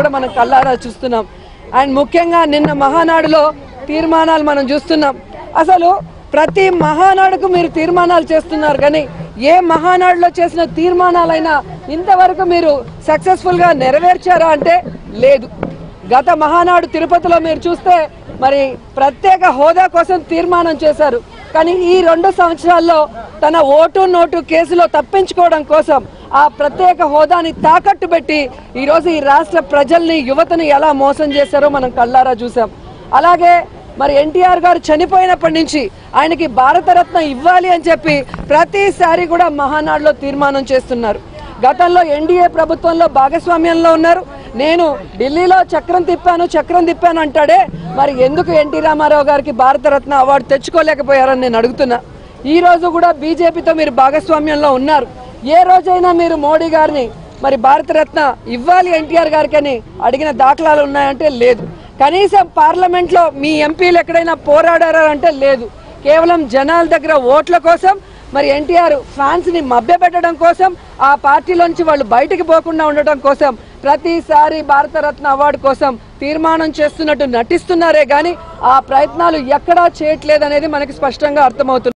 కూడా మనం కల్లారా చూస్తున్నాం. అండ్ ముఖ్యంగా నిన్న మహానాడులో తీర్మానాలు మనం చూస్తున్నాం. అసలు ప్రతి మహానాడుకు మీరు తీర్మానాలు చేస్తున్నారు కానీ ఏ మహానాడులో చేసిన తీర్మానాలైనా ఇంతవరకు మీరు సక్సెస్ఫుల్గా నెరవేర్చారా అంటే లేదు. గత మహానాడు తిరుపతిలో మీరు చూస్తే మరి ప్రత్యేక హోదా కోసం తీర్మానం చేశారు. కానీ ఈ రెండు సంవత్సరాల్లో తన ఓటు నోటు కేసులో తప్పించుకోవడం కోసం ఆ ప్రత్యేక హోదాని తాకట్టు పెట్టి ఈరోజు ఈ రాష్ట్ర ప్రజల్ని యువతని ఎలా మోసం చేశారో మనం కళ్ళారా చూసాం అలాగే మరి ఎన్టీఆర్ గారు చనిపోయినప్పటి నుంచి ఆయనకి భారతరత్న ఇవ్వాలి అని చెప్పి ప్రతిసారి కూడా మహానాడులో తీర్మానం చేస్తున్నారు. గతంలో ఎన్డీఏ ప్రభుత్వంలో భాగస్వామ్యంలో ఉన్నారు. నేను ఢిల్లీలో చక్రం తిప్పాను చక్రం తిప్పాను అంటాడే మరి ఎందుకు ఎన్టీ రామారావు గారికి భారతరత్న అవార్డు తెచ్చుకోలేకపోయారని నేను అడుగుతున్నా. ఈ రోజు కూడా బీజేపీతో మీరు భాగస్వామ్యంలో ఉన్నారు. ఏ రోజైనా మీరు మోడీ గారిని మరి భారతరత్న ఇవ్వాలి ఎన్టీఆర్ గారికి అని అడిగిన దాఖలాలు ఉన్నాయంటే లేదు. కనీసం పార్లమెంట్లో మీ ఎంపీలు ఎక్కడైనా పోరాడారా అంటే లేదు. కేవలం జనాల దగ్గర ఓట్ల కోసం మరి ఎన్టీఆర్ ఫ్యాన్స్ని మభ్యపెట్టడం కోసం ఆ పార్టీలోంచి వాళ్ళు బయటకు పోకుండా ఉండటం కోసం ప్రతిసారి భారతరత్న అవార్డు కోసం తీర్మానం చేస్తున్నట్టు నటిస్తున్నారే గాని ఆ ప్రయత్నాలు ఎక్కడా చేయట్లేదనేది మనకి స్పష్టంగా అర్థమవుతుంది